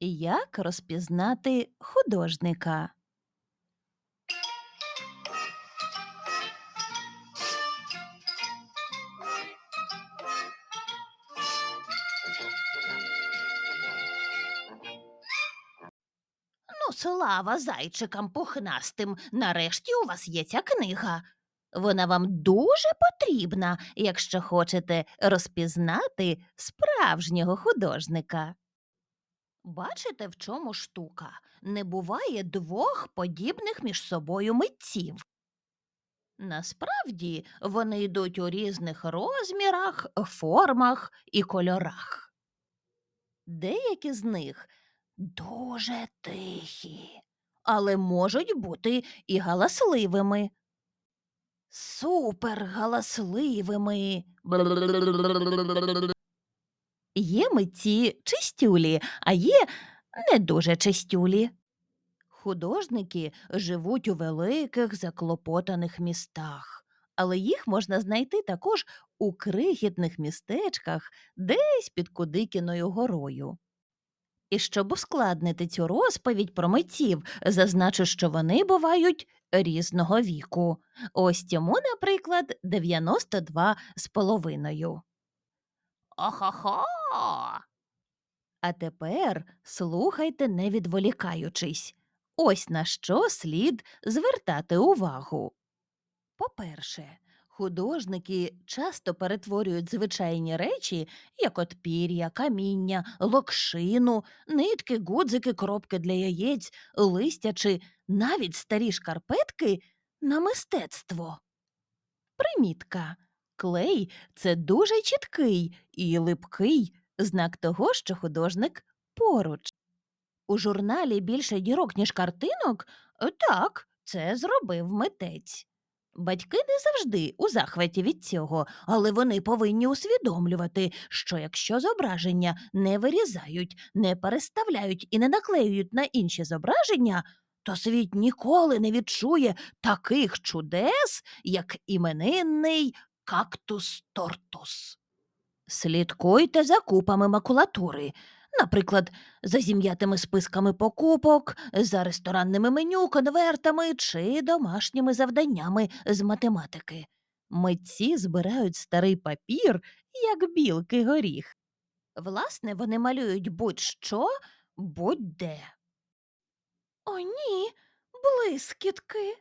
Як розпізнати художника? Ну, слава зайчикам пухнастим. Нарешті у вас є ця книга. Вона вам дуже потрібна, якщо хочете розпізнати справжнього художника. Бачите, в чому штука? Не буває двох подібних між собою митців. Насправді вони йдуть у різних розмірах, формах і кольорах. Деякі з них дуже тихі, але можуть бути і галасливими. Супергаласливими. Є митці чистюлі, а є не дуже чистюлі. Художники живуть у великих заклопотаних містах, але їх можна знайти також у крихітних містечках десь під Кудикіною горою. І щоб ускладнити цю розповідь про митців, зазначу, що вони бувають різного віку. Ось цьому, наприклад, 92 з половиною. Охо-хо! А тепер слухайте, не відволікаючись. Ось на що слід звертати увагу. По-перше, художники часто перетворюють звичайні речі, як от пір'я, каміння, локшину, нитки, гудзики, коробки для яєць, листя чи навіть старі шкарпетки на мистецтво. Примітка. Клей це дуже чіткий і липкий знак того, що художник поруч. У журналі більше дірок, ніж картинок? Е, Так, це зробив митець. Батьки не завжди у захваті від цього, але вони повинні усвідомлювати, що якщо зображення не вирізають, не переставляють і не наклеюють на інші зображення, то світ ніколи не відчує таких чудес, як іменинний кактус тортус. Слідкуйте за купами макулатури, наприклад, за зім'ятими списками покупок, за ресторанними меню, конвертами чи домашніми завданнями з математики. Митці збирають старий папір, як білки горіх. Власне, вони малюють будь-що, будь-де. О, ні, блискітки.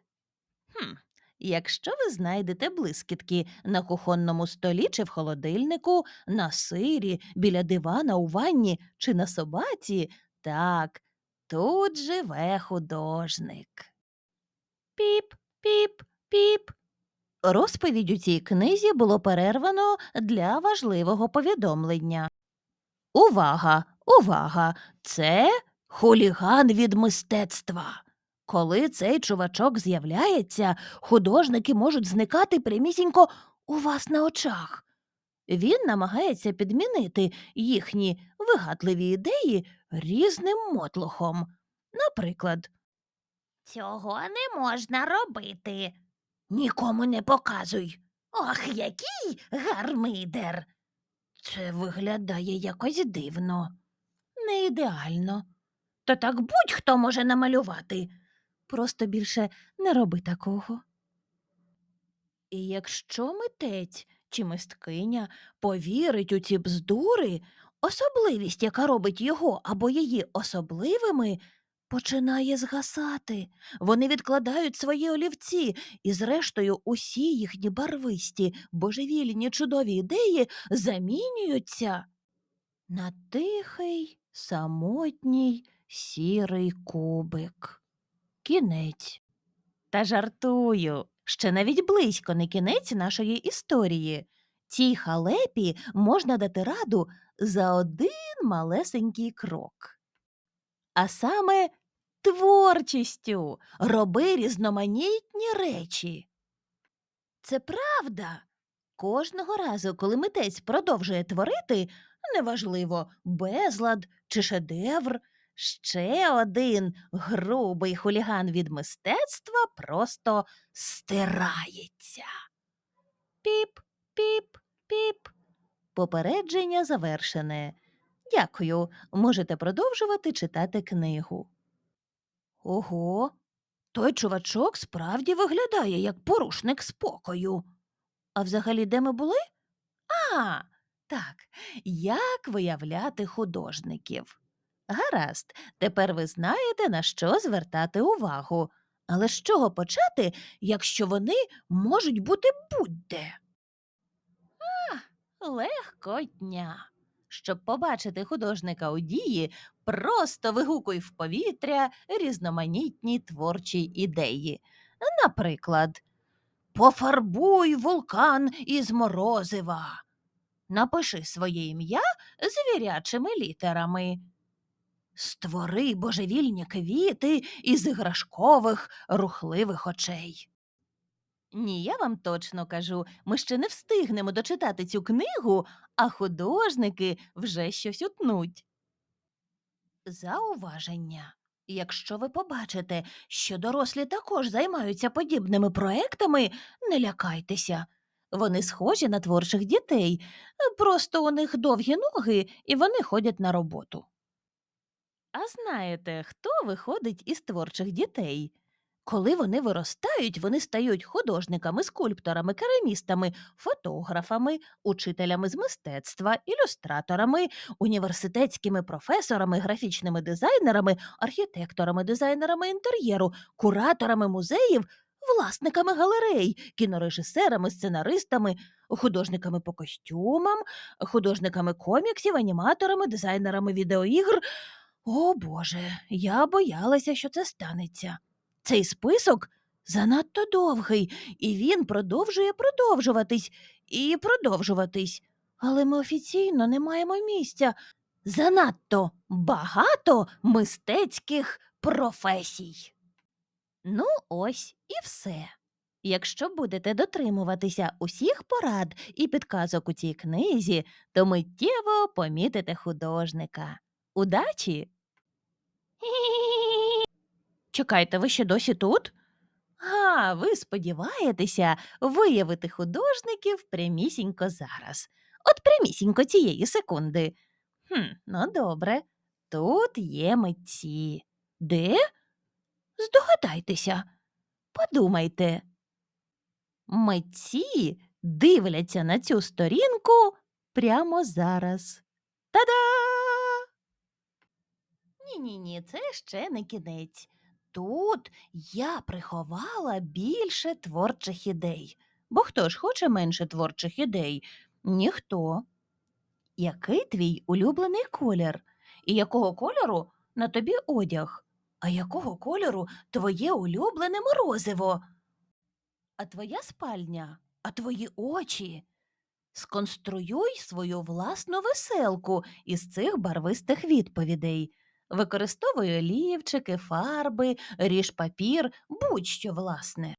Хм. Якщо ви знайдете блискітки на кухонному столі чи в холодильнику, на сирі, біля дивана у ванні чи на собаці, так, тут живе художник. Піп, піп, піп. Розповідь у цій книзі було перервано для важливого повідомлення. Увага, увага! Це хуліган від мистецтва. Коли цей чувачок з'являється, художники можуть зникати прямісінько у вас на очах. Він намагається підмінити їхні вигадливі ідеї різним мотлохом. Наприклад, Цього не можна робити. нікому не показуй. Ох, який гармидер. Це виглядає якось дивно, не ідеально. Та так будь-хто може намалювати. Просто більше не роби такого. І якщо митець чи мисткиня повірить у ці бздури, особливість, яка робить його або її особливими, починає згасати. Вони відкладають свої олівці, і, зрештою, усі їхні барвисті, божевільні чудові ідеї замінюються на тихий, самотній, сірий кубик. Кінець. Та жартую, ще навіть близько не кінець нашої історії. Цій халепі можна дати раду за один малесенький крок. А саме творчістю роби різноманітні речі. Це правда. Кожного разу, коли митець продовжує творити, неважливо, безлад чи шедевр, ще один грубий хуліган від мистецтва просто стирається. Піп, піп, піп. Попередження завершене. Дякую. Можете продовжувати читати книгу. Ого, той чувачок справді виглядає як порушник спокою. А взагалі, де ми були? А, так, як виявляти художників. Гаразд, тепер ви знаєте, на що звертати увагу. Але з чого почати, якщо вони можуть бути будь-де? А, легкотня. Щоб побачити художника у дії, просто вигукуй в повітря різноманітні творчі ідеї. Наприклад, пофарбуй вулкан із морозива. Напиши своє ім'я звірячими літерами. Створи божевільні квіти із іграшкових рухливих очей. Ні, я вам точно кажу, ми ще не встигнемо дочитати цю книгу, а художники вже щось утнуть. Зауваження. Якщо ви побачите, що дорослі також займаються подібними проектами, не лякайтеся. Вони схожі на творчих дітей, просто у них довгі ноги і вони ходять на роботу. А знаєте, хто виходить із творчих дітей? Коли вони виростають, вони стають художниками, скульпторами, керамістами, фотографами, учителями з мистецтва, ілюстраторами, університетськими професорами, графічними дизайнерами, архітекторами, дизайнерами інтер'єру, кураторами музеїв, власниками галерей, кінорежисерами, сценаристами, художниками по костюмам, художниками коміксів, аніматорами, дизайнерами відеоігр. О Боже, я боялася, що це станеться. Цей список занадто довгий, і він продовжує продовжуватись і продовжуватись. Але ми офіційно не маємо місця. Занадто багато мистецьких професій. Ну, ось і все. Якщо будете дотримуватися усіх порад і підказок у цій книзі, то миттєво помітите художника. Удачі! Чекайте, ви ще досі тут? А, ви сподіваєтеся виявити художників прямісінько зараз. От прямісінько цієї секунди. Хм, ну добре. Тут є митці. Де? Здогадайтеся. Подумайте. Митці дивляться на цю сторінку прямо зараз. Та-да! Ні-ні-ні, це ще не кінець. Тут я приховала більше творчих ідей. Бо хто ж хоче менше творчих ідей? Ніхто. Який твій улюблений колір? І якого кольору на тобі одяг? А якого кольору твоє улюблене морозиво? А твоя спальня? А твої очі? Сконструюй свою власну веселку із цих барвистих відповідей. Використовуй олівчики, фарби, ріж папір, будь-що власне.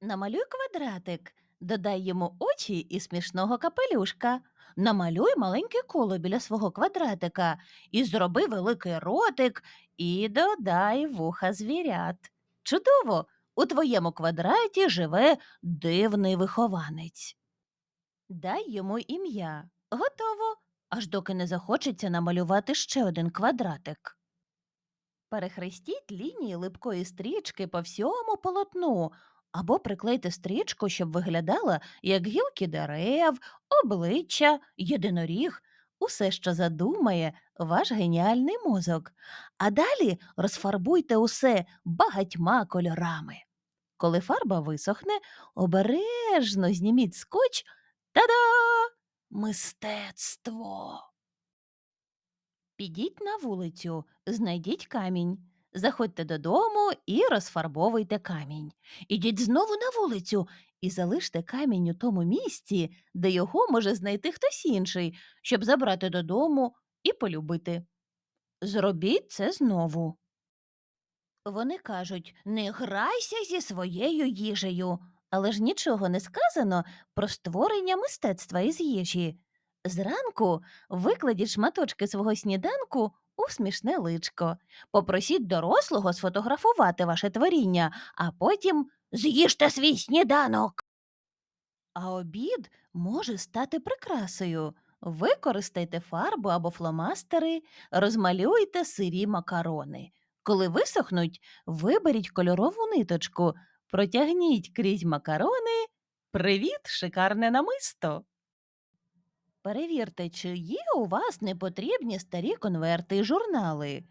Намалюй квадратик, додай йому очі і смішного капелюшка. Намалюй маленьке коло біля свого квадратика і зроби великий ротик і додай вуха звірят. Чудово! У твоєму квадраті живе дивний вихованець. Дай йому ім'я. Готово аж доки не захочеться намалювати ще один квадратик. Перехрестіть лінії липкої стрічки по всьому полотну, або приклейте стрічку, щоб виглядала як гілки дерев, обличчя, єдиноріг, усе, що задумає ваш геніальний мозок. А далі розфарбуйте усе багатьма кольорами. Коли фарба висохне, обережно зніміть скотч та-да! Мистецтво. Підіть на вулицю, знайдіть камінь. Заходьте додому і розфарбовуйте камінь. Ідіть знову на вулицю і залиште камінь у тому місці, де його може знайти хтось інший, щоб забрати додому і полюбити. Зробіть це знову. Вони кажуть не грайся зі своєю їжею, але ж нічого не сказано про створення мистецтва із їжі. Зранку викладіть шматочки свого сніданку у смішне личко. Попросіть дорослого сфотографувати ваше творіння, а потім з'їжте свій сніданок. А обід може стати прикрасою. Використайте фарбу або фломастери, розмалюйте сирі макарони. Коли висохнуть, виберіть кольорову ниточку, протягніть крізь макарони. Привіт, шикарне намисто! Перевірте, чи є у вас непотрібні старі конверти і журнали.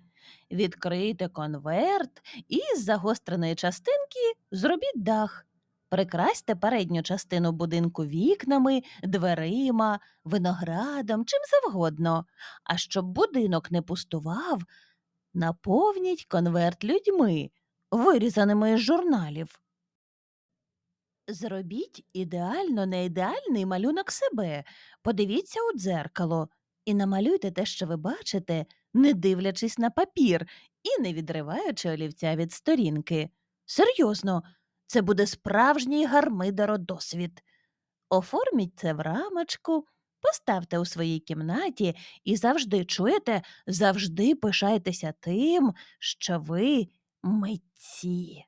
Відкрийте конверт і з загостреної частинки зробіть дах. Прикрасьте передню частину будинку вікнами, дверима, виноградом, чим завгодно. А щоб будинок не пустував, наповніть конверт людьми, вирізаними із журналів. Зробіть ідеально неідеальний малюнок себе. Подивіться у дзеркало і намалюйте те, що ви бачите, не дивлячись на папір і не відриваючи олівця від сторінки. Серйозно, це буде справжній гармидеродосвід. Оформіть це в рамочку, поставте у своїй кімнаті і завжди чуєте, завжди пишайтеся тим, що ви митці.